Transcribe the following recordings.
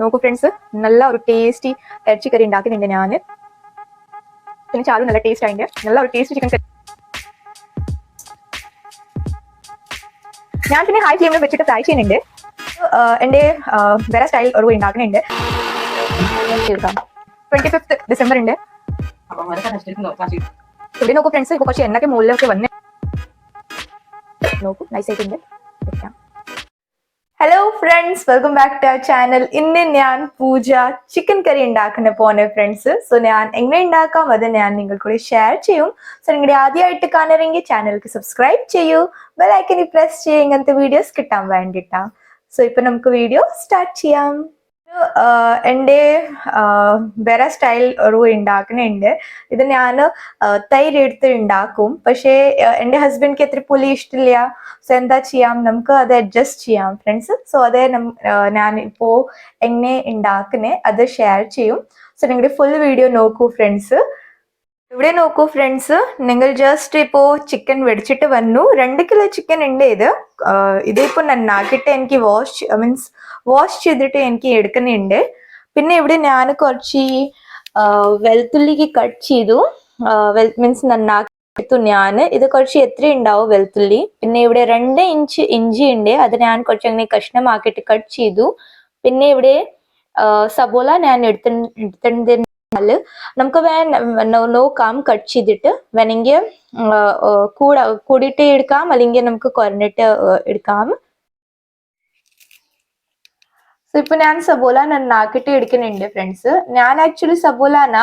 നോക്കൂ ഫ്രണ്ട്സ് നല്ല ഒരു ടേസ്റ്റി ഇറച്ചിക്കറി ഉണ്ടാക്കുന്നുണ്ട് ഞാൻ പിന്നെ ചാറും നല്ല ടേസ്റ്റ് ആയിട്ട് നല്ല ഒരു ടേസ്റ്റ് ചിക്കൻ കറി. ഞാൻ പിന്നെ ഹൈ ഫ്ലെയിമിൽ വെച്ചിട്ട് ഫ്രൈ ചെയ്യുന്നുണ്ട്. എന്റെ എന്റെ വേറെ സ്റ്റൈൽ ഒരു ഉണ്ടാക്കുന്നുണ്ട്. ട്വന്റി ഫിഫ്ത്ത് ഡിസംബർ ഉണ്ട്. ഇവിടെ നോക്കൂ ഫ്രണ്ട്സ് ഇപ്പൊ കുറച്ച് എണ്ണയ്ക്ക് മുകളിലൊക്കെ വന്ന്. നോക്കൂ നൈസ് ആയിട്ടുണ്ട്. വെക്കാം hello friends welcome back to our channel ഇന്ന് ഞാൻ പൂജ ചിക്കൻ കറി ഉണ്ടാക്കുന്ന പോണേ ഫ്രണ്ട്സ് സോ ഞാൻ എങ്ങനെ ഉണ്ടാക്കാം? അത് ഞാൻ നിങ്ങൾക്കൂടെ ഷെയർ ചെയ്യും. സോ നിങ്ങളുടെ ആദ്യമായിട്ട് കാണണമെങ്കിൽ ചാനലിക്ക് സബ്സ്ക്രൈബ് ചെയ്യൂ. ബെലൈക്കനി പ്രസ് ചെയ്യുക. ഇങ്ങനത്തെ വീഡിയോസ് കിട്ടാൻ വേണ്ടിയിട്ടാണ് സോ ഇപ്പൊ നമുക്ക് വീഡിയോ സ്റ്റാർട്ട് ചെയ്യാം. എന്റെ വേറെ സ്റ്റൈൽ ഒരു ഉണ്ടാക്കുന്നുണ്ട് ഇത് ഞാൻ തൈര് എടുത്ത് ഉണ്ടാക്കും. പക്ഷേ എന്റെ ഹസ്ബൻഡ്ക്ക് എത്ര പുലി ഇഷ്ടമില്ല സോ എന്താ ചെയ്യാം? നമുക്ക് അത് അഡ്ജസ്റ്റ് ചെയ്യാം ഫ്രണ്ട്സ് സോ അതേ ഞാൻ ഇപ്പോൾ എങ്ങനെ ഉണ്ടാക്കുന്നേ അത് ഷെയർ ചെയ്യും. സോ നിങ്ങളുടെ ഫുൾ വീഡിയോ നോക്കൂ ഫ്രണ്ട്സ് ഇവിടെ നോക്കൂ ഫ്രണ്ട്സ് നിങ്ങൾ ജസ്റ്റ് ഇപ്പോൾ ചിക്കൻ വെടിച്ചിട്ട് വന്നു. രണ്ട് കിലോ ചിക്കൻ ഉണ്ട് ഇത്. ഇതിപ്പോൾ നന്നാക്കിയിട്ട് എനിക്ക് വാഷ് മീൻസ് വാഷ് ചെയ്തിട്ട് എനിക്ക് എടുക്കുന്നുണ്ട്. പിന്നെ ഇവിടെ ഞാൻ കുറച്ച് വെളുത്തുള്ളിക്ക് കട്ട് ചെയ്തു. മീൻസ് നന്നാക്കി എടുത്തു ഞാൻ. ഇത് കുറച്ച് എത്ര ഉണ്ടാവും വെളുത്തുള്ളി. പിന്നെ ഇവിടെ രണ്ട് ഇഞ്ച് ഇഞ്ചി ഉണ്ട്. അത് ഞാൻ കുറച്ച് അങ്ങനെ കഷ്ണമാക്കിയിട്ട് കട്ട് ചെയ്തു. പിന്നെ ഇവിടെ സബോള ഞാൻ എടുത്ത എടുത്തിട്ടുണ്ടെങ്കിൽ നമുക്ക് വേ നോക്കാം കട്ട് ചെയ്തിട്ട്. വേണമെങ്കിൽ കൂട കൂടിയിട്ട് എടുക്കാം. അല്ലെങ്കിൽ നമുക്ക് കുറഞ്ഞിട്ട് എടുക്കാം. സോ ഇപ്പൊ ഞാൻ സബോല നന്നാക്കിയിട്ട് എടുക്കുന്നുണ്ട് ഫ്രണ്ട്സ് ഞാൻ ആക്ച്വലി സബോലാന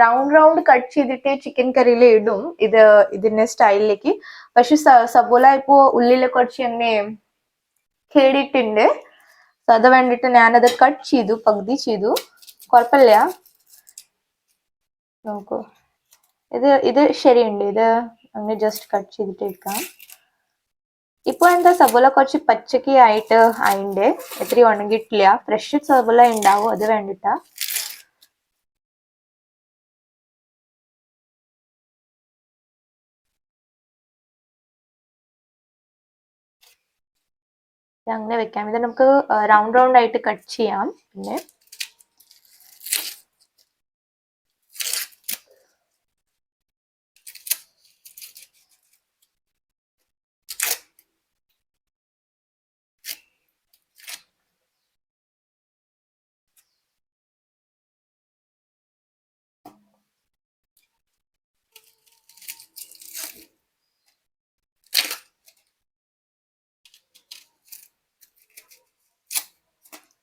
റൗണ്ട് റൗണ്ട് കട്ട് ചെയ്തിട്ട് ചിക്കൻ കറിയിൽ ഇടും. ഇത് ഇതിന്റെ സ്റ്റൈലിലേക്ക് പക്ഷെ സബോല ഇപ്പോ ഉള്ളിൽ കുറച്ച് എന്നെ കേടിയിട്ടുണ്ട്. സോ അത് വേണ്ടിട്ട് ഞാനത് കട്ട് ചെയ്തു പകുതി ചെയ്തു. കുഴപ്പമില്ല. നോക്കൂ. ഇത് ഇത് ശരിയുണ്ട്. ഇത് അങ്ങനെ ജസ്റ്റ് കട്ട് ചെയ്തിട്ട് എടുക്കാം. ഇപ്പൊ എന്താ സബോല കുറച്ച് പച്ചക്ക് ആയിട്ട് അതിന്റെ എത്ര ഉണങ്ങിയിട്ടില്ല. ഫ്രഷ് സബോല ഉണ്ടാവും അത് വേണ്ടിട്ടാ. അങ്ങനെ വെക്കാം. ഇത് നമുക്ക് റൗണ്ട് റൗണ്ട് ആയിട്ട് കട്ട് ചെയ്യാം. പിന്നെ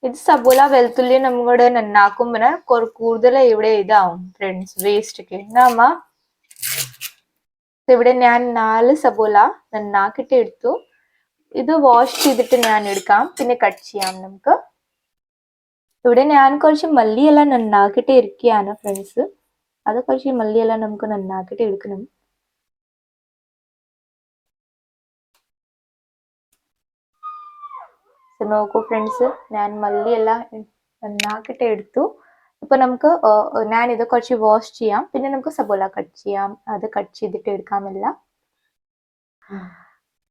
ഇത് സബോല വെളുത്തുള്ളി നമ്മുടെ നന്നാക്കുമ്പോൾ കൂടുതൽ ഇവിടെ ഇതാവും ഫ്രണ്ട്സ് വേസ്റ്റ് ഒക്കെ. എന്നാ ഇവിടെ ഞാൻ നാല് സബോല നന്നാക്കിയിട്ട് എടുത്തു. ഇത് വാഷ് ചെയ്തിട്ട് ഞാൻ എടുക്കാം. പിന്നെ കട്ട് ചെയ്യാം നമുക്ക്. ഇവിടെ ഞാൻ കുറച്ച് മല്ലിയെല്ലാം നന്നാക്കിയിട്ട് ഇരിക്കുകയാണ് ഫ്രണ്ട്സ് അത് കുറച്ച് മല്ലിയെല്ലാം നമുക്ക് നന്നാക്കിയിട്ട് എടുക്കണം. നോക്കൂ ഫ്രണ്ട്സ് ഞാൻ മല്ലിയെല്ലാം നന്നാക്കിയിട്ട് എടുത്തു. ഇപ്പൊ നമുക്ക് ഞാൻ ഇത് കുറച്ച് വാഷ് ചെയ്യാം. പിന്നെ നമുക്ക് സബോല കട്ട് ചെയ്യാം. അത് കട്ട് ചെയ്തിട്ട് എടുക്കാമല്ല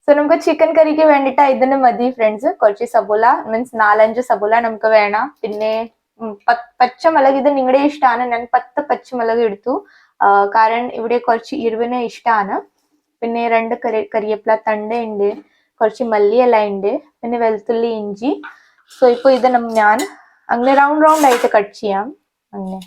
സോ നമുക്ക് ചിക്കൻ കറിക്ക് വേണ്ടിയിട്ട് ഇതിന് മതി ഫ്രണ്ട്സ് കുറച്ച് സബോല മീൻസ് നാലഞ്ച് സബോല നമുക്ക് വേണം. പിന്നെ പച്ചമുളക് ഇത് നിങ്ങളുടെ ഇഷ്ടമാണ് ഞാൻ പത്ത് പച്ചമുളക് എടുത്തു. കാരണം ഇവിടെ കുറച്ച് ഇരുവിന് ഇഷ്ടമാണ് പിന്നെ രണ്ട് കറി കറിവേപ്പില തണ്ട് ഉണ്ട്. കുറച്ച് മല്ലിയില ഉണ്ട് പിന്നെ വെളുത്തുള്ളി ഇഞ്ചി. സോ ഇപ്പൊ ഇത് ഞാൻ അങ്ങനെ റൗണ്ട് റൗണ്ട് ആയിട്ട് കട്ട് ചെയ്യാം. അങ്ങനെ.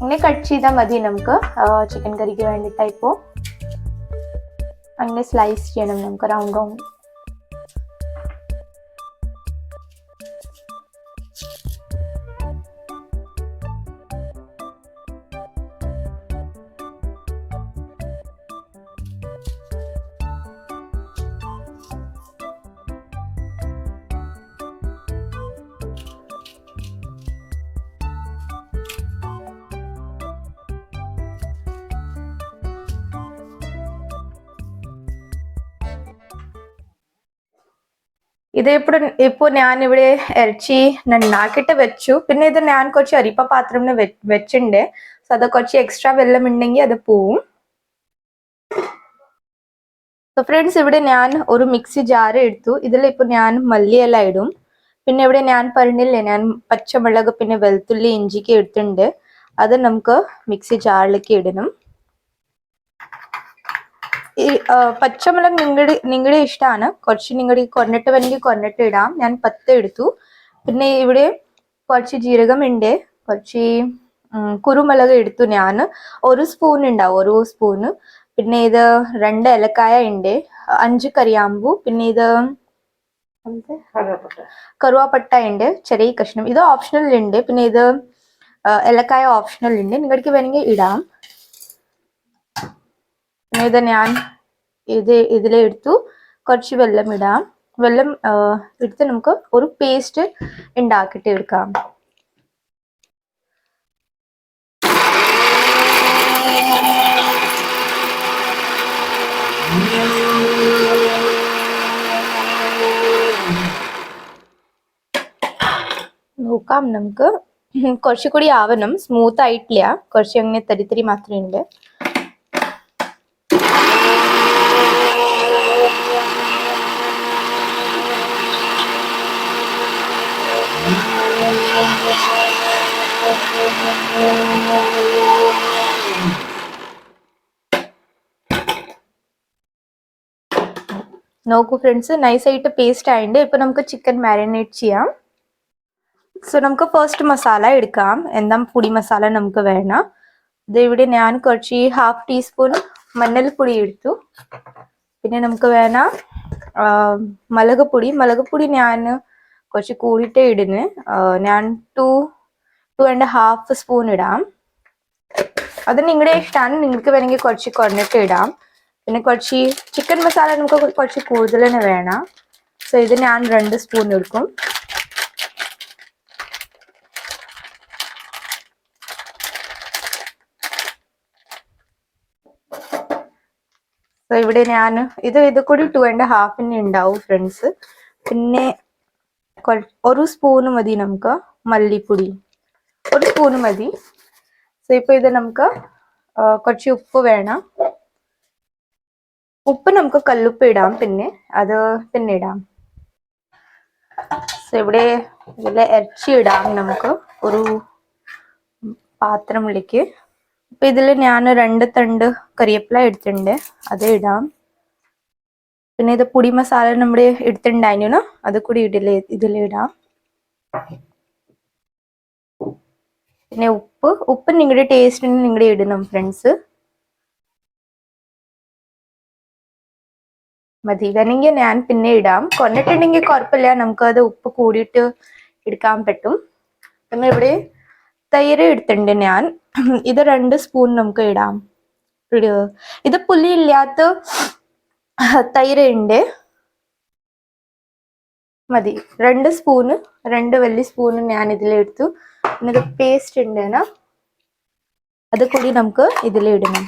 അങ്ങനെ കട്ട് ചെയ്താൽ മതി നമുക്ക്. ചിക്കൻ കറിക്ക് വേണ്ടിയിട്ടായിപ്പോ അങ്ങനെ സ്ലൈസ് ചെയ്യണം നമുക്ക് റൗണ്ട് റൗണ്ട് ഇത് ഇപ്പോൾ ഇപ്പോൾ ഞാൻ ഇവിടെ ഇറച്ചി നന്നാക്കിയിട്ട് വെച്ചു. പിന്നെ ഇത് ഞാൻ കുറച്ച് അരിപ്പ പാത്രം വെച്ചിണ്ട് സോ അത് കുറച്ച് എക്സ്ട്രാ വെള്ളം ഉണ്ടെങ്കിൽ അത് പോവും. സോ ഫ്രണ്ട്സ് ഇവിടെ ഞാൻ ഒരു മിക്സി ജാർ എടുത്തു. ഇതിൽ ഇപ്പോൾ ഞാൻ മല്ലിയില ഇടും. പിന്നെ ഇവിടെ ഞാൻ പറഞ്ഞില്ലേ ഞാൻ പച്ചമുളക് പിന്നെ വെളുത്തുള്ളി ഇഞ്ചിക്ക് എടുത്തിട്ടുണ്ട്. അത് നമുക്ക് മിക്സി ജാറിലേക്ക് ഇടണം. ഈ പച്ചമുളക് നിങ്ങളുടെ നിങ്ങളുടെ ഇഷ്ടമാണ് കുറച്ച് നിങ്ങളുടെ കൊന്നിട്ട് വേണമെങ്കിൽ കൊന്നിട്ട് ഇടാം. ഞാൻ പത്ത് എടുത്തു. പിന്നെ ഇവിടെ കുറച്ച് ജീരകം ഉണ്ട് കുറച്ച് കുരുമുളക് എടുത്തു ഞാൻ. ഒരു സ്പൂൺ ഉണ്ടാവും ഒരു സ്പൂണ് പിന്നെ ഇത് രണ്ട് ഏലക്കായ ഉണ്ട് അഞ്ച് കറിയാമ്പു പിന്നെ ഇത് കറുവാപ്പട്ട. ഉണ്ട് ചെറിയ കഷ്ണം. ഇത് ഓപ്ഷണൽ ഉണ്ട് പിന്നെ ഇത് ഏലക്കായ ഓപ്ഷണൽ ഉണ്ട് നിങ്ങൾക്ക് വേണമെങ്കിൽ ഇടാം. ഇത് ഞാൻ ഇത് ഇതിലെടുത്തു കുറച്ച് വെള്ളം ഇടാം. വെള്ളം എടുത്ത് നമുക്ക് ഒരു പേസ്റ്റ് ഉണ്ടാക്കിയിട്ട് എടുക്കാം. നോക്കാം നമുക്ക്. കുറച്ചുകൂടി ആവണം. സ്മൂത്ത് ആയിട്ടില്ല. കുറച്ച് അങ്ങനെ തരിത്തരി മാത്രമേ ഉണ്ട് നോക്കൂ ഫ്രണ്ട്സ് നൈസായിട്ട് പേസ്റ്റ് ആയിട്ട് ഇപ്പൊ നമുക്ക് ചിക്കൻ മാരിനേറ്റ് ചെയ്യാം. സോ നമുക്ക് ഫസ്റ്റ് മസാല എടുക്കാം. എന്താ പൊടി മസാല നമുക്ക് വേണം. ഇത് ഇവിടെ ഞാൻ കുറച്ച് ഹാഫ് ടീസ്പൂൺ മഞ്ഞൾപ്പൊടി എടുത്തു. പിന്നെ നമുക്ക് വേണം മുളക് പൊടി മുളക് പൊടി ഞാൻ കുറച്ച് കൂടിയിട്ടേ ഇടുന്നു. ഞാൻ two two and half spoon ഇടാം. അത് നിങ്ങളുടെ ഇഷ്ടമാണ് നിങ്ങൾക്ക് വേണമെങ്കിൽ കുറച്ച് കുറഞ്ഞിട്ട് ഇടാം. പിന്നെ കുറച്ച് ചിക്കൻ മസാല നമുക്ക് കുറച്ച് കൂടുതൽ തന്നെ വേണം. സോ ഇത് ഞാൻ രണ്ട് സ്പൂൺ എടുക്കും. സോ ഇവിടെ ഞാൻ ഇത് ഇത് കൂടി ടു ആൻഡ് ഹാഫിന് ഉണ്ടാവും ഫ്രണ്ട്സ് പിന്നെ ഒരു സ്പൂണ് മതി നമുക്ക് മല്ലിപ്പൊടി. ഒരു സ്പൂണ് മതി. സോ ഇപ്പൊ ഇത് നമുക്ക് കുറച്ച് ഉപ്പ് വേണം. ഉപ്പ് നമുക്ക് കല്ലുപ്പ് ഇടാം. പിന്നെ അത് പിന്നെ ഇടാം. ഇവിടെ ഇതിലെ ഇറച്ചി ഇടാം നമുക്ക്. ഒരു പാത്രത്തിലേക്ക് ഇപ്പൊ ഇതിൽ ഞാൻ രണ്ട് തണ്ട് കറിവേപ്പില എടുത്തിട്ടുണ്ട്. അത് ഇടാം. പിന്നെ ഇത് പൊടി മസാല നമ്മുടെ എടുത്തിട്ടുണ്ടായിരുന്നു. അത് കൂടി ഇതിൽ ഇതിലിടാം പിന്നെ ഉപ്പ്. ഉപ്പ് നിങ്ങളുടെ ടേസ്റ്റിന് നിങ്ങളുടെ ഇടണം ഫ്രണ്ട്സ് മതി. വേണമെങ്കിൽ ഞാൻ പിന്നെ ഇടാം. കൊന്നിട്ടുണ്ടെങ്കിൽ കുഴപ്പമില്ല. നമുക്ക് അത് ഉപ്പ് കൂടിയിട്ട് എടുക്കാൻ പറ്റും. നമ്മൾ ഇവിടെ തൈര് എടുത്തിട്ടുണ്ട് ഞാൻ. ഇത് രണ്ട് സ്പൂൺ നമുക്ക് ഇടാം. ഇത് പുലി ഇല്ലാത്ത തൈര് ഉണ്ട്. മതി. രണ്ട് സ്പൂണ് രണ്ട് വലിയ സ്പൂണ് ഞാൻ ഇതിലെടുത്തു ഇത് പേസ്റ്റ് ഉണ്ട് അത് കൂടി നമുക്ക് ഇതിലിടണം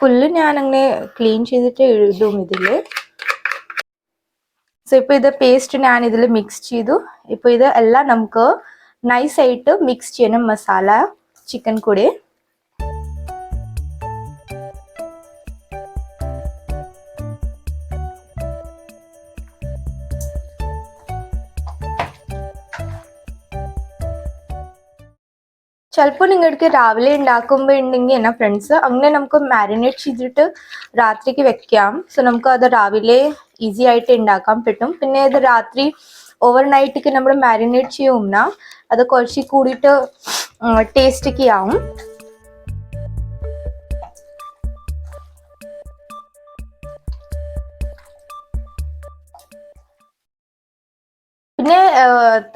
ഫുള്ള് ഞാൻ അങ്ങനെ ക്ലീൻ ചെയ്തിട്ട് എഴുതും ഇതിൽ സോ ഇപ്പോൾ ഇത് പേസ്റ്റ് ഞാൻ ഇതിൽ മിക്സ് ചെയ്തു. ഇപ്പോൾ ഇത് എല്ലാം നമുക്ക് നൈസായിട്ട് മിക്സ് ചെയ്യണം. മസാല ചിക്കൻ കൂടെ ചിലപ്പോൾ നിങ്ങൾക്ക് രാവിലെ ഉണ്ടാക്കുമ്പോൾ ഉണ്ടെങ്കിൽ എന്നാ ഫ്രണ്ട്സ് അങ്ങനെ നമുക്ക് മാരിനേറ്റ് ചെയ്തിട്ട് രാത്രിക്ക് വെക്കാം. സോ നമുക്ക് അത് രാവിലെ ഈസി ആയിട്ട് ഉണ്ടാക്കാൻ പറ്റും. പിന്നെ ഇത് രാത്രി ഓവർ നൈറ്റിക്ക് നമ്മൾ മാരിനേറ്റ് ചെയ്യുന്ന അത് കുറച്ച് കൂടിയിട്ട് ടേസ്റ്റൊക്കെ ആവും. പിന്നെ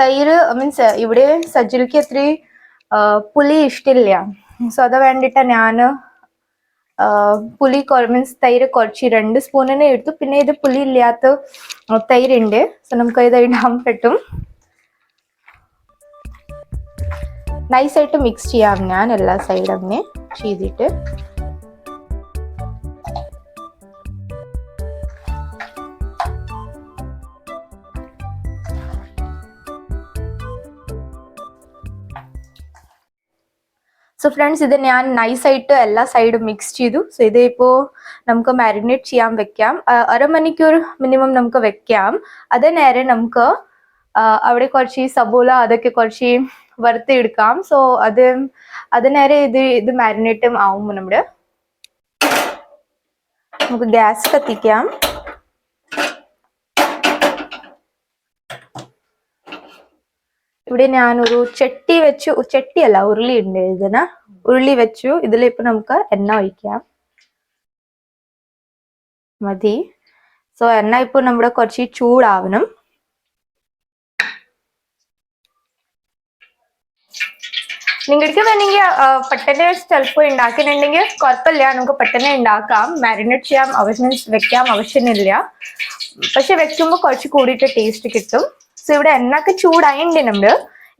തൈര് മീൻസ് ഇവിടെ സജ്ജലിക്ക് അത്രയും പുളി ഇഷ്ടമില്ല സോ അത് വേണ്ടിയിട്ട് ഞാൻ പുലി പുളി മീൻസ് തൈര് കുറച്ച് രണ്ട് സ്പൂണിനെ എടുത്തു. പിന്നെ ഇത് പുളി ഇല്ലാത്ത തൈരുണ്ട്. സോ നമുക്ക് ഇത് ഇടാൻ പറ്റും. നൈസായിട്ട് മിക്സ് ചെയ്യാം ഞാൻ എല്ലാ സൈഡും ചെയ്തിട്ട്. സോ ഫ്രണ്ട്സ് ഇത് ഞാൻ നൈസായിട്ട് എല്ലാ സൈഡും മിക്സ് ചെയ്തു. സോ ഇത് ഇപ്പോൾ നമുക്ക് മാരിനേറ്റ് ചെയ്യാൻ വെക്കാം. അരമണിക്കൂർ മിനിമം നമുക്ക് വെക്കാം. അതേ നേരം നമുക്ക് അവിടെ കുറച്ച് സബോല അതൊക്കെ കുറച്ച് വറുത്തെടുക്കാം. സോ അത് അത് നേരെ ഇത് ഇത് മാരിനേറ്റും ആവും നമ്മുടെ. നമുക്ക് ഗ്യാസ് കത്തിക്കാം. ഇവിടെ ഞാനൊരു ചട്ടി വെച്ചു ചട്ടിയല്ല ഉരുളി ഉണ്ട് ഇതിന് ഉരുളി വെച്ചു. ഇതിലിപ്പോ നമുക്ക് എണ്ണ ഒഴിക്കാം. മതി. സോ എണ്ണ ഇപ്പൊ നമ്മുടെ കുറച്ച് ചൂടാവണം. നിങ്ങൾക്ക് വേണമെങ്കിൽ പെട്ടെന്ന് ചിലപ്പോൾ ഉണ്ടാക്കുന്നുണ്ടെങ്കിൽ കുഴപ്പമില്ല. നമുക്ക് പെട്ടെന്ന് ഉണ്ടാക്കാം. മാരിനേറ്റ് ചെയ്യാം ആവശ്യം വെക്കാം. ആവശ്യമില്ല. പക്ഷെ വെക്കുമ്പോൾ കുറച്ച് കൂടിയിട്ട് ടേസ്റ്റ് കിട്ടും. സോ ഇവിടെ എണ്ണക്ക് ചൂടായിണ്ട് നമ്മൾ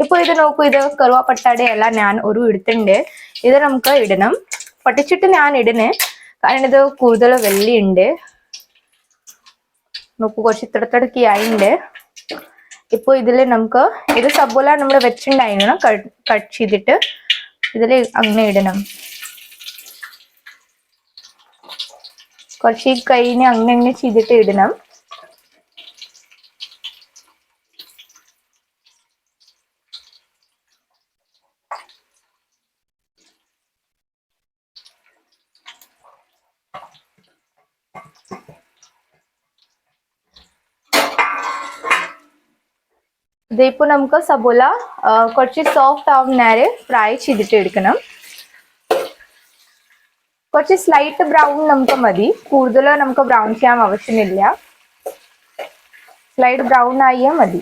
ഇപ്പൊ ഇത് നോക്കൂ ഇത് കറുവാപ്പട്ടാടെ എല്ലാം ഞാൻ ഒരു ഇടുത്തുണ്ട് ഇത് നമുക്ക് ഇടണം. പൊട്ടിച്ചിട്ട് ഞാൻ ഇടണേ കാരണം ഇത് കൂടുതൽ വെള്ളിയുണ്ട്. നോക്കൂ കുറച്ച് ഇത്തടത്തടക്കി ആയിണ്ട്. ഇപ്പൊ ഇതിൽ നമുക്ക് ഇത് സബോല നമ്മൾ വെച്ചിട്ടുണ്ടായിരുന്നു കട്ട് ചെയ്തിട്ട് ഇതിൽ അങ്ങനെ ഇടണം. കുറച്ച് കൈനെ അങ്ങനെ അങ്ങനെ ചെയ്തിട്ട് ഇടണം. ഇതിപ്പോ നമുക്ക് സബോല കുറച്ച് സോഫ്റ്റ് ആവും നേരെ ഫ്രൈ ചെയ്തിട്ട് എടുക്കണം. കുറച്ച് സ്ലൈറ്റ് ബ്രൗൺ നമുക്ക് മതി. കൂടുതലോ നമുക്ക് ബ്രൗൺ ചെയ്യാൻ ആവശ്യമില്ല. സ്ലൈറ്റ് ബ്രൗൺ ആയാൽ മതി.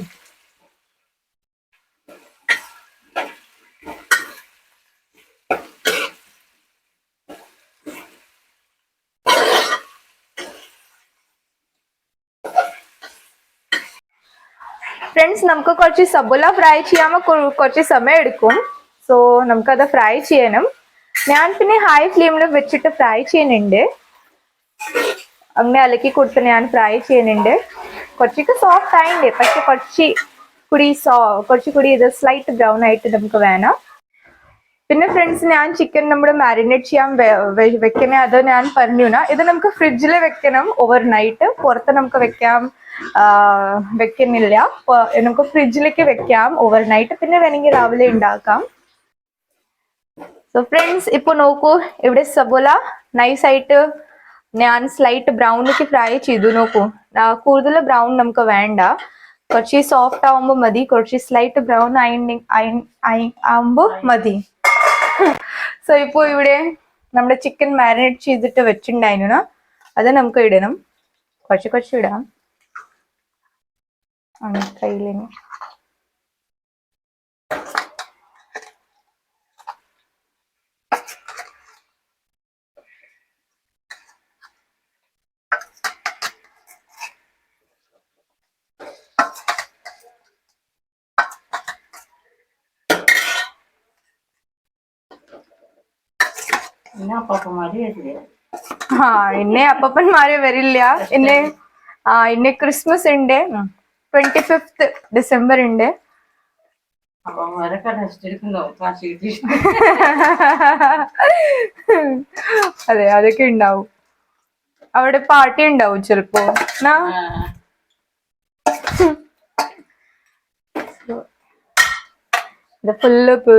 ഫ്രണ്ട്സ് നമുക്ക് കുറച്ച് സബുല ഫ്രൈ ചെയ്യാൻ കുറച്ച് സമയം എടുക്കും. സോ നമുക്കത് ഫ്രൈ ചെയ്യണം. ഞാൻ പിന്നെ ഹൈ ഫ്ലെയിമിൽ വെച്ചിട്ട് ഫ്രൈ ചെയ്യുന്നുണ്ട്. അങ്ങനെ അലക്കി കൊടുത്ത് ഞാൻ ഫ്രൈ ചെയ്യുന്നുണ്ട്. കുറച്ചൊക്കെ സോഫ്റ്റ് ആയിണ്ട് പക്ഷെ കുറച്ച് കൂടി സോ കുറച്ച് കൂടി ഇത് സ്ലൈറ്റ് ബ്രൗൺ ആയിട്ട് നമുക്ക് വേണം. പിന്നെ ഫ്രണ്ട്സ് ഞാൻ ചിക്കൻ നമ്മൾ മാരിനേറ്റ് ചെയ്യാൻ വെക്കണേ അത് ഞാൻ പറഞ്ഞു ഇത് നമുക്ക് ഫ്രിഡ്ജിൽ വെക്കണം ഓവർ നൈറ്റ് പുറത്ത് നമുക്ക് വെക്കാം. വെക്കുന്നില്ല. നമുക്ക് ഫ്രിഡ്ജിലേക്ക് വെക്കാം. ഓവർ നൈറ്റ് പിന്നെ വേണമെങ്കിൽ രാവിലെ ഉണ്ടാക്കാം. സോ ഫ്രണ്ട്സ് ഇപ്പൊ നോക്കൂ. ഇവിടെ സബോല നൈസ് ആയിട്ട് ഞാൻ സ്ലൈറ്റ് ബ്രൗണിലേക്ക് ഫ്രൈ ചെയ്തു. നോക്കൂ. കൂടുതൽ ബ്രൗൺ നമുക്ക് വേണ്ട. കുറച്ച് സോഫ്റ്റ് ആവുമ്പോൾ മതി. കുറച്ച് സ്ലൈറ്റ് ബ്രൗൺ ആവുമ്പോൾ മതി. സോ ഇപ്പോ ഇവിടെ നമ്മുടെ ചിക്കൻ മാരിനേറ്റ് ചെയ്തിട്ട് വെച്ചിട്ടുണ്ടായിരുന്നു. അത് നമുക്ക് ഇടണം. കുറച്ച് കുറച്ച് ഇടാം. കയ്യിലിന് അപ്പാപ്പന്മാര് വരില്ലേ? ആ ഇന്നെ അപ്പപ്പന്മാര് വരില്ല. ഇന്നെ ആ ഇന്നെ ക്രിസ്മസ് ഉണ്ട് ട്വന്റി ഫിഫ്ത്ത് ഡിസംബർ ഉണ്ട് അതെ അതൊക്കെ ഉണ്ടാവും അവിടെ പാർട്ടി ഉണ്ടാവും ചിലപ്പോ. ഇത് ഫുള്ള് ഇപ്പൊ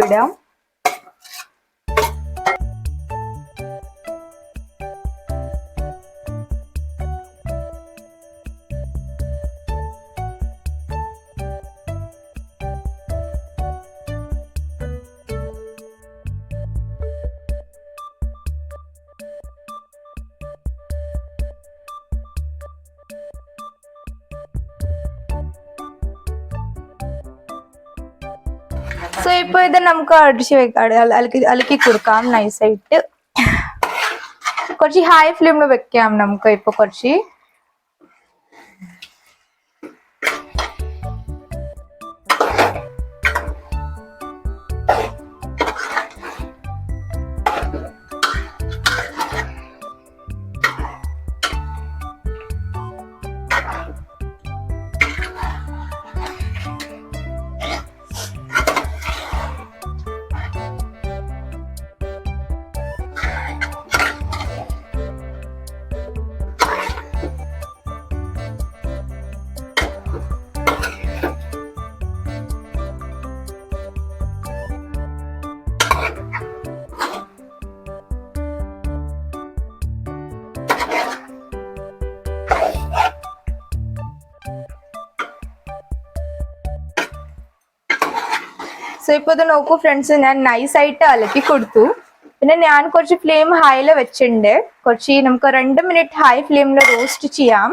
ഇത് നമുക്ക് അടിച്ച് വെക്കാം അലക്കി അലക്കി കൊടുക്കാം. നൈസായിട്ട് കുറച്ച് ഹൈ ഫ്ലെയിമിൽ വെക്കാം നമുക്ക് ഇപ്പൊ കുറച്ച്. സോ ഇപ്പൊ ഇത് നോക്കൂ ഫ്രണ്ട്സ് ഞാൻ നൈസ് ആയിട്ട് അലക്കി കൊടുത്തു. പിന്നെ ഞാൻ കുറച്ച് ഫ്ലെയിം ഹൈയിൽ വെച്ചിട്ടുണ്ട്. കുറച്ച് നമുക്ക് രണ്ട് മിനിറ്റ് ഹൈ ഫ്ലെയിമിൽ റോസ്റ്റ് ചെയ്യാം.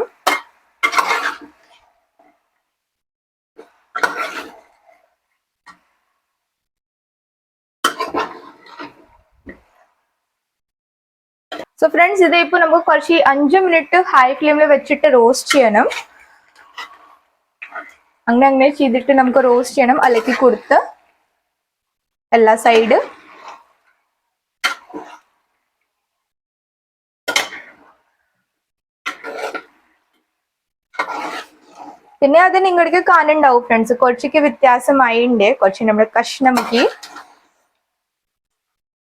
സോ ഫ്രണ്ട്സ് ഇത് ഇപ്പൊ നമുക്ക് കുറച്ച് അഞ്ച് മിനിറ്റ് ഹൈ ഫ്ലെയിമിൽ വെച്ചിട്ട് റോസ്റ്റ് ചെയ്യണം. അങ്ങനെ അങ്ങനെ ചെയ്തിട്ട് നമുക്ക് റോസ്റ്റ് ചെയ്യണം അലക്കി കൊടുത്ത്. എല്ലാ സൈഡ് പിന്നെ അത് നിങ്ങൾക്ക് കാണുന്നുണ്ടാവും ഫ്രണ്ട്സ് കൊച്ചിക്ക് വ്യത്യാസമായിണ്ട്. കൊച്ചി നമ്മുടെ കഷ്ണമാക്കി.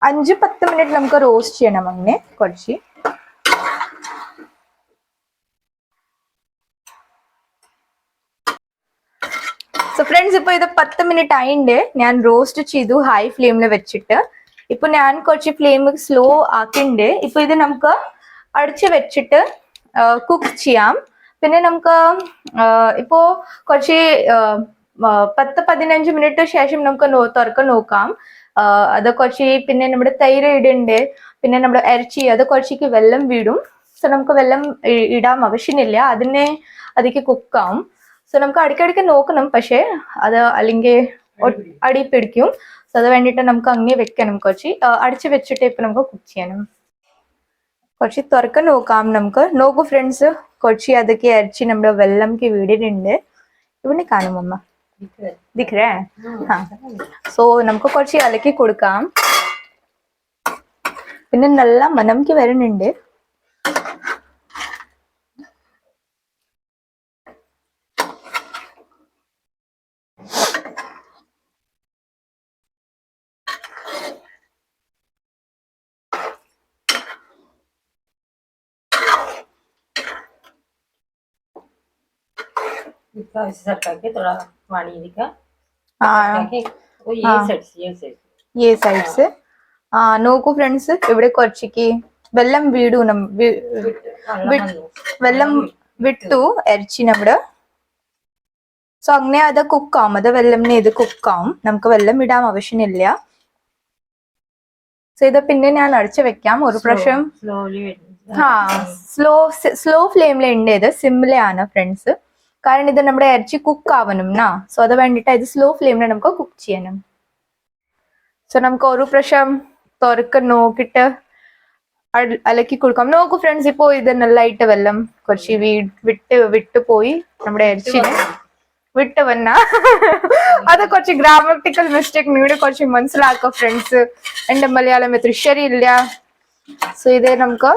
അഞ്ച് പത്ത് മിനിറ്റ് നമുക്ക് റോസ്റ്റ് ചെയ്യണം അങ്ങനെ. കുറച്ച്. ഫ്രണ്ട്സ് ഇത് പത്ത് മിനിറ്റ് ആയിണ്ട്. ഞാൻ റോസ്റ്റ് ചെയ്തു ഹൈ ഫ്ലെയിമിൽ വെച്ചിട്ട്. ഇപ്പൊ ഞാൻ കുറച്ച് ഫ്ലെയിം സ്ലോ ആക്കിണ്ട്. ഇപ്പൊ ഇത് നമുക്ക് അടച്ച് വെച്ചിട്ട് കുക്ക് ചെയ്യാം. പിന്നെ നമുക്ക് ഇപ്പോ കുറച്ച് പത്ത് പതിനഞ്ച് മിനിറ്റ് ശേഷം നമുക്ക് നോ നോക്കാം. അത് കുറച്ച് പിന്നെ നമ്മുടെ തൈര് ഇടുണ്ട്. പിന്നെ നമ്മുടെ ഇറച്ചി അത് കുറച്ചേക്ക് വെള്ളം വീടും. സോ നമുക്ക് വെള്ളം ഇടാം ആവശ്യമില്ല. അതിനെ അതിക്ക് കുക്കാവും സോ നമുക്ക് അടിക്കടിക്ക് നോക്കണം പക്ഷേ അത് അല്ലെങ്കിൽ അടി പിടിക്കും സോ അത് വേണ്ടിയിട്ട് നമുക്ക് അങ്ങനെ വെക്കണം കുറച്ച് അടിച്ച് വെച്ചിട്ട് ഇപ്പം നമുക്ക് കുക്ക് ചെയ്യണം. കുറച്ച് തുറക്ക നോക്കാം നമുക്ക്. നോക്കൂ ഫ്രണ്ട്സ് കുറച്ച് അതൊക്കെ അരച്ച് നമ്മുടെ വെള്ളംക്ക് വീടിനുണ്ട് ഇവിടെ കാണും അമ്മ? ദിഖരേ ഹാ സോ നമുക്ക് കുറച്ച് ഇലക്കി കൊടുക്കാം. പിന്നെ നല്ല മനംക്ക് വരുന്നുണ്ട്. सरका के थोड़ा पानी दिखा ആ ताकि वो ये हाँ। साइड से ये साइड ഈ സൈഡ്സ് ആ നോക്കൂ ഫ്രണ്ട്സ് ഇവിടെ കുറച്ചേക്ക് വെള്ളം വീടു നം വി- വിട്ട്- വെള്ളം വിട്ടു ഇറച്ചി നമ്മുടെ സോ അങ്ങനെ അത് കുക്കാവും അത് വെള്ളം ഇത് കുക്കാവും നമുക്ക് വെള്ളം ഇടാൻ ആവശ്യമില്ല സോ ഇത് പിന്നെ ഞാൻ അടച്ചു വെക്കാം ഒരു പ്രാവശ്യം സ്ലോലി ആ സ്ലോ സ്ലോ ഫ്ലെയിമിൽ ഉണ്ട് ഇത് സിമ്പിളാണ് ഫ്രണ്ട്സ് കാരണം ഇത് നമ്മുടെ ഇറച്ചി കുക്ക് ആവണം നാ സോ അത് വേണ്ടിയിട്ട് ഇത് സ്ലോ ഫ്ലെയിമിൽ നമുക്ക് കുക്ക് ചെയ്യണം. സോ നമുക്ക് ഒരു പ്രാവശ്യം തുറക്ക് നോക്കിയിട്ട് അലക്കി കൊടുക്കാം. നോക്കൂ ഫ്രണ്ട്സ് ഇപ്പോ ഇത് നല്ലായിട്ട് വെല്ലം കുറച്ച് വിട്ട് വിട്ട് പോയി നമ്മുടെ ഇറച്ചിനെ. വിട്ട് വന്ന? അത് കുറച്ച് ഗ്രാമറ്റിക്കൽ മിസ്റ്റേക്ക് നിങ്ങളുടെ കുറച്ച് മനസ്സിലാക്കുക ഫ്രണ്ട്സ് എന്റെ മലയാളം എത്ര ശരിയില്ല. സോ ഇത് നമുക്ക്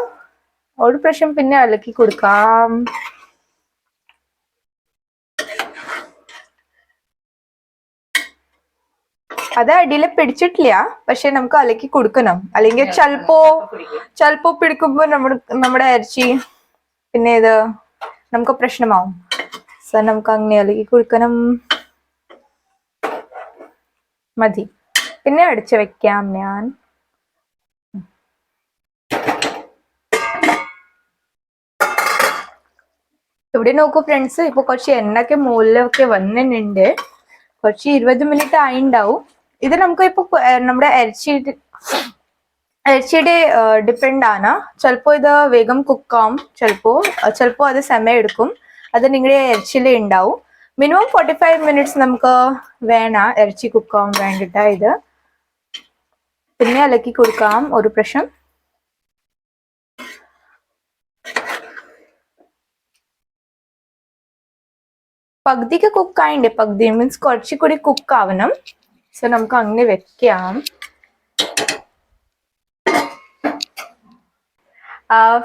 ഒരു പ്രാവശ്യം പിന്നെ അലക്കി കൊടുക്കാം. അത് അടിയിൽ പിടിച്ചിട്ടില്ല. പക്ഷെ നമുക്ക് അലക്കി കൊടുക്കണം. അല്ലെങ്കിൽ ചിലപ്പോ ചിലപ്പോ പിടിക്കുമ്പോ നമ്മുടെ നമ്മുടെ ഇറച്ചി പിന്നെ ഇത് നമുക്ക് പ്രശ്നമാവും. സോ നമുക്ക് അങ്ങനെ അലക്കി കൊടുക്കണം. മതി. പിന്നെ അടിച്ചു വെക്കാം ഞാൻ. ഇവിടെ നോക്കൂ ഫ്രണ്ട്സ് ഇപ്പൊ കുറച്ച് എണ്ണൊക്കെ മുകളിലൊക്കെ വന്നിട്ടുണ്ട്. കുറച്ച് ഇരുപത് മിനിറ്റ് ആയിണ്ടാവും. ഇത് നമുക്ക് ഇപ്പൊ നമ്മുടെ ഇറച്ചിയുടെ ഇറച്ചിയുടെ ഡിപ്പെൻഡ് ആണ്. ചിലപ്പോ ഇത് വേഗം കുക്കാവും ചിലപ്പോ ചിലപ്പോ അത് സമയം എടുക്കും അത് നിങ്ങളുടെ ഇറച്ചിയിൽ ഉണ്ടാവും മിനിമം ഫോർട്ടി ഫൈവ് മിനിറ്റ്സ് നമുക്ക് വേണം ഇറച്ചി കുക്കാവും വേണ്ടിട്ട് ഇത്. പിന്നെ ഇളക്കി കൊടുക്കാം ഒരു പ്രശ്നം. പകുതിക്ക് കുക്കായിണ്ട്. പകുതി മീൻസ് കുറച്ചുകൂടി കുക്കാവണം. സോ നമുക്ക് അങ്ങനെ വെക്കാം.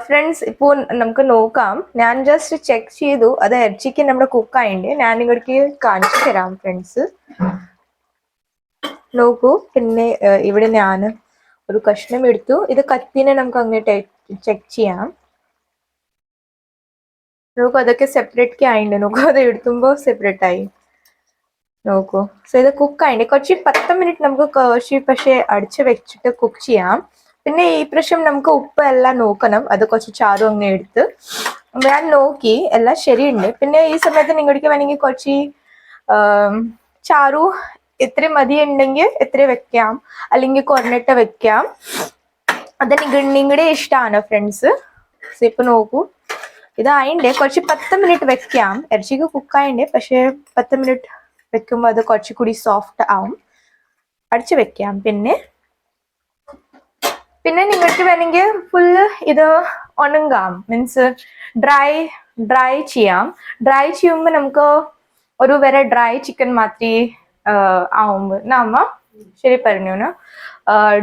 ഫ്രണ്ട്സ് ഇപ്പോൾ നമുക്ക് നോക്കാം. ഞാൻ ജസ്റ്റ് ചെക്ക് ചെയ്തു. അത് ഇറച്ചിക്ക് നമ്മുടെ കുക്ക് ആയിട്ട് ഞാൻ നിങ്ങൾക്ക് കാണിച്ചു തരാം ഫ്രണ്ട്സ് നോക്കൂ. പിന്നെ ഇവിടെ ഞാൻ ഒരു കഷ്ണം എടുത്തു. ഇത് കത്തിനെ നമുക്ക് അങ്ങനെ ചെക്ക് ചെയ്യാം. നോക്കൂ അതൊക്കെ സെപ്പറേറ്റ് ആയിട്ടുണ്ട് നോക്കൂ അത് എടുത്തുമ്പോൾ സെപ്പറേറ്റ് ആയി. നോക്കൂ. സോ ഇത് കുക്ക് ആയിട്ട് കുറച്ച് പത്ത് മിനിറ്റ് നമുക്ക് കുറച്ച് പക്ഷേ അടിച്ച് വെച്ചിട്ട് കുക്ക് ചെയ്യാം. പിന്നെ ഈ പ്രാവശ്യം നമുക്ക് ഉപ്പ് എല്ലാം നോക്കണം. അത് കുറച്ച് ചാറും അങ്ങനെ എടുത്ത്. ഞാൻ നോക്കി. എല്ലാം ശരിയുണ്ട്. പിന്നെ ഈ സമയത്ത് നിങ്ങൾക്ക് വേണമെങ്കിൽ കുറച്ച് ചാറു എത്ര മതി ഉണ്ടെങ്കിൽ എത്ര വെക്കാം. അല്ലെങ്കിൽ കുറഞ്ഞിട്ട് വെക്കാം. അത് നിങ്ങളുടെ ഇഷ്ടമാണ് ഫ്രണ്ട്സ് സോ ഇപ്പൊ നോക്കൂ. ഇതായിണ്ട്. കുറച്ച് പത്ത് മിനിറ്റ് വെക്കാം. ഇറച്ചിക്ക് കുക്കായിണ്ട് പക്ഷെ പത്ത് മിനിറ്റ് വെക്കുമ്പോൾ അത് കുറച്ചുകൂടി സോഫ്റ്റ് ആവും. അടിച്ചു വെക്കാം. പിന്നെ പിന്നെ നിങ്ങൾക്ക് വേണമെങ്കിൽ ഫുള്ള് ഇത് ഉണങ്ങാം. മീൻസ് ഡ്രൈ ഡ്രൈ ചെയ്യാം. ഡ്രൈ ചെയ്യുമ്പോൾ നമുക്ക് ഒരു വരെ ഡ്രൈ ചിക്കൻ മാത്രി ആവുമ്പോൾ നമ്മ ശരി പറഞ്ഞു.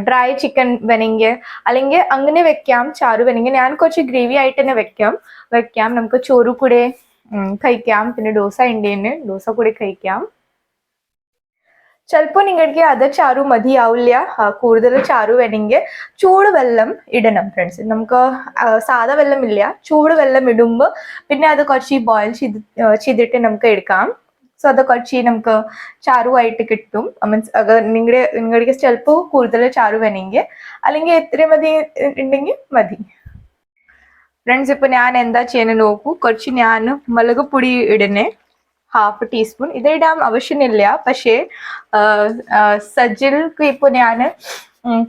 ഡ്രൈ ചിക്കൻ വേണമെങ്കിൽ അല്ലെങ്കിൽ അങ്ങനെ വെക്കാം. ചാറ് വേണമെങ്കിൽ ഞാൻ കുറച്ച് ഗ്രേവി ആയിട്ട് തന്നെ വെക്കാം. വെക്കാം. നമുക്ക് ചോറ് കൂടെ കഴിക്കാം. പിന്നെ ഡോസ ഉണ്ടേന് ഡോസ കൂടെ കഴിക്കാം. ചിലപ്പോൾ നിങ്ങൾക്ക് അത് ചാറു മതിയാവില്ല. കൂടുതൽ ചാറു വേണമെങ്കിൽ ചൂടുവെള്ളം ഇടണം ഫ്രണ്ട്സ് നമുക്ക് സാധാ വെള്ളമില്ല വെള്ളം ഇല്ല. ചൂട് വെള്ളം ഇടുമ്പോൾ പിന്നെ അത് കുറച്ച് ബോയിൽ ചെയ്ത് ചെയ്തിട്ട് നമുക്ക് എടുക്കാം. സോ അത് കുറച്ച് നമുക്ക് ചാറുമായിട്ട് കിട്ടും. മീൻസ് അത് നിങ്ങളുടെ നിങ്ങളുടെ ചിലപ്പോൾ കൂടുതൽ ചാറു വേണമെങ്കിൽ അല്ലെങ്കിൽ എത്ര മതി ഉണ്ടെങ്കിൽ മതി. ഫ്രണ്ട്സ് ഇപ്പൊ ഞാൻ എന്താ ചെയ്യുന്നത് നോക്കൂ. കുറച്ച് ഞാൻ മുളക് പൊടി ഇടുന്നേ ഹാഫ് ടീസ്പൂൺ ഇത് ഇടാൻ ആവശ്യമില്ല. പക്ഷേ സജ്ജിൽക്ക് ഇപ്പോൾ ഞാൻ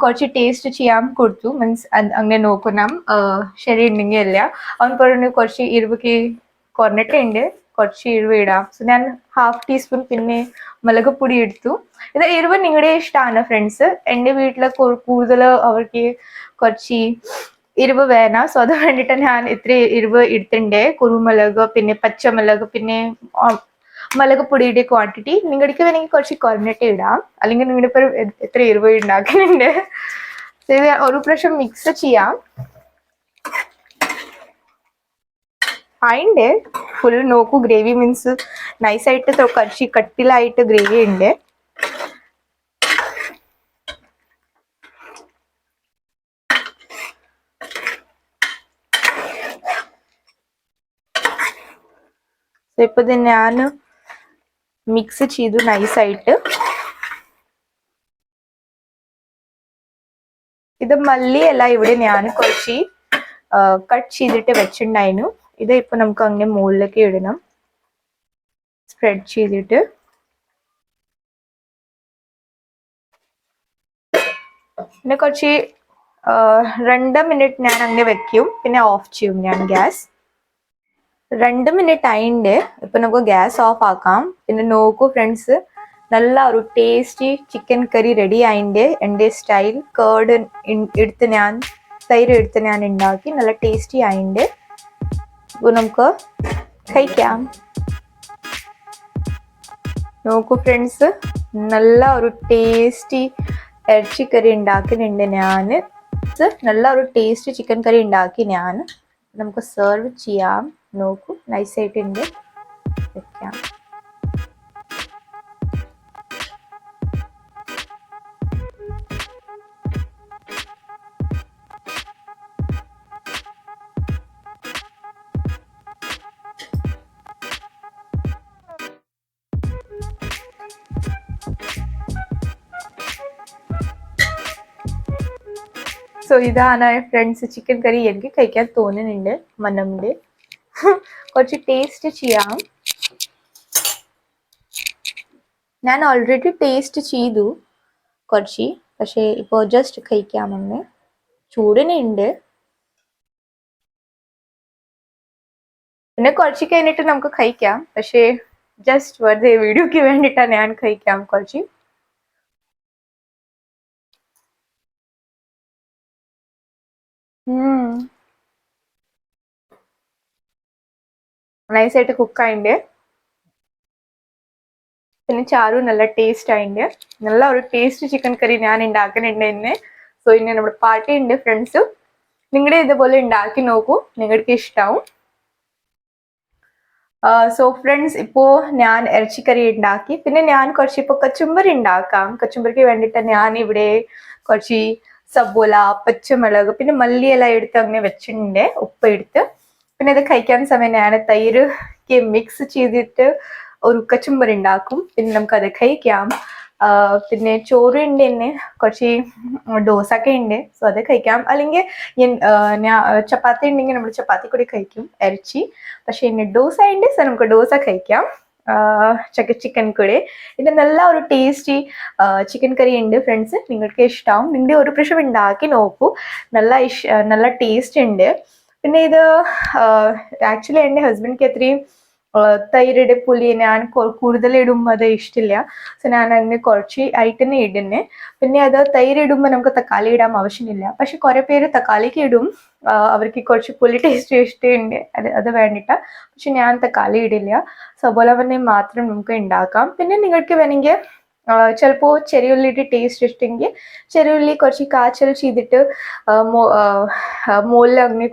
കുറച്ച് ടേസ്റ്റ് ചെയ്യാൻ കൊടുത്തു. മീൻസ് അങ്ങനെ നോക്കണം. ശരി ഉണ്ടെങ്കിൽ അല്ല അവൻ പറഞ്ഞു കുറച്ച് ഇരുവക്ക് കുറഞ്ഞിട്ടുണ്ട് കുറച്ച് എരിവ് ഇടാം. സോ ഞാൻ ഹാഫ് ടീസ്പൂൺ പിന്നെ മുളക് പൊടി എടുത്തു. ഇത് എരിവ് നിങ്ങളുടെ ഇഷ്ടമാണ് ഫ്രണ്ട്സ് എന്റെ വീട്ടിൽ കൂടുതൽ അവർക്ക് കുറച്ച് എരിവ് വേണം. സോ അത് വേണ്ടിയിട്ട് ഞാൻ ഇത്ര എരിവ് എടുത്തിട്ടുണ്ട്. കുരുമുളക് പിന്നെ പച്ചമുളക് പിന്നെ ആ, മുളക് പൊടിയുടെ ക്വാണ്ടിറ്റി നിങ്ങൾക്ക് വേണമെങ്കിൽ കുറച്ച് കുറഞ്ഞിട്ട് ഇടാം. അല്ലെങ്കിൽ നിങ്ങളുടെ ഇപ്പോൾ എത്ര എരിവ് ഉണ്ടാക്കുന്നുണ്ട് ഇത് ഒരു പ്രാവശ്യം മിക്സ് ചെയ്യാം. അതിന്റെ ഫുൾ നോക്കൂ ഗ്രേവി മീൻസ് നൈസായിട്ട് കുറച്ച് കട്ടിലായിട്ട് ഗ്രേവി ഉണ്ട് ഇപ്പൊ ഞാൻ മിക്സ് ചെയ്തു നൈസായിട്ട് ഇത് മല്ലിയല്ല ഇവിടെ ഞാൻ കുറച്ച് കട്ട് ചെയ്തിട്ട് വെച്ചിട്ടുണ്ടായിരുന്നു. ഇത് ഇപ്പൊ നമുക്ക് അങ്ങനെ മുകളിലേക്ക് ഇടണം. സ്പ്രെഡ് ചെയ്തിട്ട്. പിന്നെ കുറച്ച് രണ്ട് മിനിറ്റ് ഞാൻ അങ്ങനെ വെക്കും. പിന്നെ ഓഫ് ചെയ്യും ഞാൻ ഗ്യാസ്. രണ്ട് മിനിറ്റ് ആയിണ്ട്. ഇപ്പൊ നമുക്ക് ഗ്യാസ് ഓഫ് ആക്കാം. പിന്നെ നോക്കൂ ഫ്രണ്ട്സ് നല്ല ഒരു ടേസ്റ്റി ചിക്കൻ കറി റെഡി ആയിണ്ട്. എന്റെ സ്റ്റൈൽ കേർഡ് എടുത്ത് ഞാൻ തൈര് എടുത്ത് ഞാൻ ഉണ്ടാക്കി നല്ല ടേസ്റ്റി ആയിണ്ട്. ഇപ്പൊ നമുക്ക് കഴിക്കാം. നോക്കൂ ഫ്രണ്ട്സ് നല്ല ഒരു ടേസ്റ്റി ഇറച്ചിക്കറി ഉണ്ടാക്കുന്നുണ്ട് ഞാൻ നല്ല ഒരു ടേസ്റ്റി ചിക്കൻ കറി ഉണ്ടാക്കി ഞാൻ. നമുക്ക് സെർവ് ചെയ്യാം. നോക്കൂ. നൈസായിട്ടുണ്ട് വെക്കാം. സോ ഇതാണ് ഫ്രണ്ട്സ് ചിക്കൻ കറി എനിക്ക് കഴിക്കാൻ തോന്നുന്നുണ്ട് മണ്ണുണ്ട് കുറച്ച് ടേസ്റ്റ് ചെയ്യാം. ഞാൻ ഓൾറെഡി ടേസ്റ്റ് ചെയ്തു കുറച്ച് പക്ഷേ ഇപ്പോൾ ജസ്റ്റ് കഴിക്കാമെന്ന് ചൂടിനുണ്ട്. പിന്നെ കുറച്ച് കഴിഞ്ഞിട്ട് നമുക്ക് കഴിക്കാം പക്ഷേ ജസ്റ്റ് വെറുതെ വീഡിയോക്ക് വേണ്ടിയിട്ടാണ് ഞാൻ കഴിക്കാം കുറച്ച്. നൈസായിട്ട് കുക്കായിണ്ട്. പിന്നെ ചാരു നല്ല ടേസ്റ്റ് ആയിണ്ട് നല്ല ഒരു ടേസ്റ്റ് ചിക്കൻ കറി ഞാൻ ഉണ്ടാക്കുന്നുണ്ട് തന്നെ സോ ഇന്ന് നമ്മുടെ പാർട്ടി ഉണ്ട് ഫ്രണ്ട്സും. നിങ്ങളുടെ ഇതുപോലെ ഉണ്ടാക്കി നോക്കൂ. നിങ്ങൾക്ക് ഇഷ്ടാവും. സോ ഫ്രണ്ട്സ് ഇപ്പോൾ ഞാൻ ഇറച്ചിക്കറി ഉണ്ടാക്കി പിന്നെ ഞാൻ കുറച്ച് ഇപ്പോൾ കച്ചുമ്പറി ഉണ്ടാക്കാം കച്ചുമ്പറിക്ക് വേണ്ടിയിട്ട് ഞാൻ ഇവിടെ കുറച്ച് സബോല പച്ചമുളക് പിന്നെ മല്ലിയില എടുത്ത് അങ്ങനെ വെച്ചിട്ടുണ്ട്. ഉപ്പ് എടുത്ത്. പിന്നെ ഇത് കഴിക്കാൻ സമയം ഞാൻ തൈര് മിക്സ് ചെയ്തിട്ട് ഒരു കച്ചുമ്പർ ഉണ്ടാക്കും. പിന്നെ നമുക്കത് കഴിക്കാം. പിന്നെ ചോറ് ഉണ്ട് തന്നെ കുറച്ച് ഡോസൊക്കെ ഉണ്ട്. സോ അത് കഴിക്കാം. അല്ലെങ്കിൽ ഞാൻ ചപ്പാത്തി ഉണ്ടെങ്കിൽ നമ്മൾ ചപ്പാത്തി കൂടി കഴിക്കും. ഇറച്ചി. പക്ഷെ ഇനി ഡോസ ഉണ്ട്. സോ നമുക്ക് ഡോസ കഴിക്കാം. ചക്ക ചിക്കൻ കൂടെ. ഇതിന്റെ നല്ല ഒരു ടേസ്റ്റി ചിക്കൻ കറി ഉണ്ട് ഫ്രണ്ട്സ് നിങ്ങൾക്ക് ഇഷ്ടമാവും നിങ്ങളുടെ ഒരു പ്രാവശ്യം ഉണ്ടാക്കി നോക്കൂ. നല്ല ഇഷ് നല്ല ടേസ്റ്റ് ഉണ്ട്. പിന്നെ ഇത് ആക്ച്വലി എന്റെ ഹസ്ബൻഡ്ക്ക് അത്രയും ആ, തൈരുടെ പുലി ഞാൻ കൂടുതലിടുമ്പോൾ അത് ഇഷ്ടമില്ല സോ ഞാൻ അതിന് കുറച്ച് ആയിട്ട് തന്നെ ഇടുന്നേ. പിന്നെ അത് തൈര് ഇടുമ്പോൾ നമുക്ക് തക്കാളി ഇടാൻ ആവശ്യമില്ല. പക്ഷെ കുറേ പേര് തക്കാളിക്ക് ഇടും. അവർക്ക് കുറച്ച് പുലി ടേസ്റ്റ് ഇഷ്ടമുണ്ട് അത് അത് വേണ്ടിയിട്ട് പക്ഷെ ഞാൻ തക്കാളി ഇടില്ല. സബോല തന്നെ മാത്രം നമുക്ക് ഉണ്ടാക്കാം പിന്നെ നിങ്ങൾക്ക് വേണമെങ്കിൽ ചിലപ്പോൾ ചെറിയുള്ളിയുടെ ടേസ്റ്റ് ഇഷ്ടമെങ്കിൽ ചെറിയുള്ളി കുറച്ച് കാച്ചൽ ചെയ്തിട്ട് മുകളിൽ അങ്ങനെ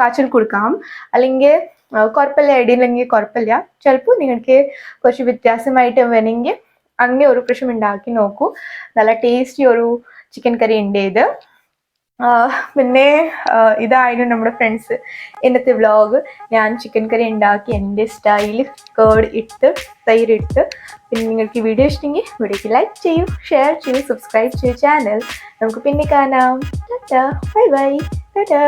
കാച്ചൽ കൊടുക്കാം. അല്ലെങ്കിൽ കുഴപ്പമില്ല എടിയില്ലെങ്കിൽ കുഴപ്പമില്ല ചിലപ്പോൾ നിങ്ങൾക്ക് കുറച്ച് വ്യത്യാസമായിട്ട് വേണമെങ്കിൽ അങ്ങനെ ഒരു പ്രശ്നം ഉണ്ടാക്കി നോക്കൂ. നല്ല ടേസ്റ്റി ഒരു ചിക്കൻ കറി ഉണ്ട് ഇത്. പിന്നെ ഇതായിരുന്നു നമ്മുടെ ഫ്രണ്ട്സ് ഇന്നത്തെ വ്ളോഗ് ഞാൻ ചിക്കൻ കറി ഉണ്ടാക്കി എന്റെ സ്റ്റൈലിൽ കേർഡ് ഇട്ട് തൈരിട്ട് പിന്നെ നിങ്ങൾക്ക് ഈ വീഡിയോ ഇഷ്ടമെങ്കിൽ വീഡിയോക്ക് ലൈക്ക് ചെയ്യൂ ഷെയർ ചെയ്യൂ സബ്സ്ക്രൈബ് ചെയ്യൂ ചാനൽ നമുക്ക് പിന്നെ കാണാം. Bye bye Tata